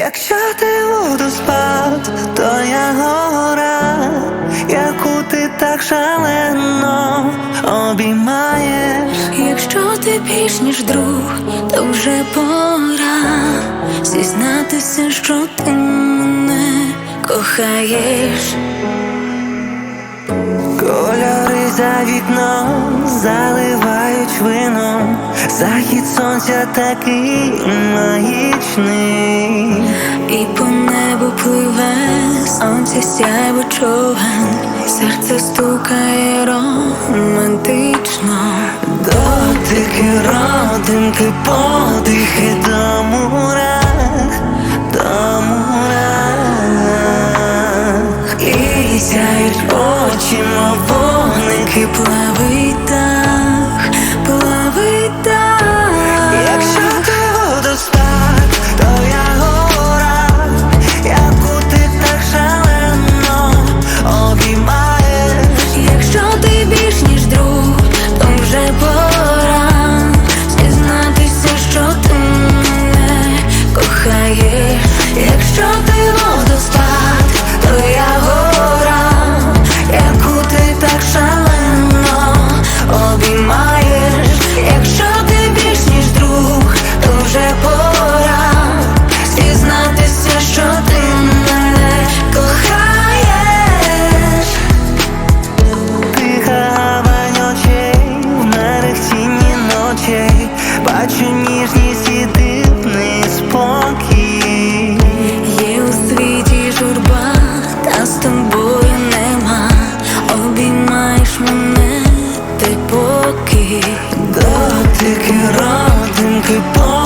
Якщо ти водоспад, то я гора, яку ти так шалено обіймаєш. Якщо ти більш ніж друг, то вже пора зізнатися, що ти мене кохаєш. Кольори за вікном заливають вином, захід сонця такий магічний. І по небу пливе сонце сяйво човен, серце стукає романтично. Дотики, родинки, подихи. тільки родинки по.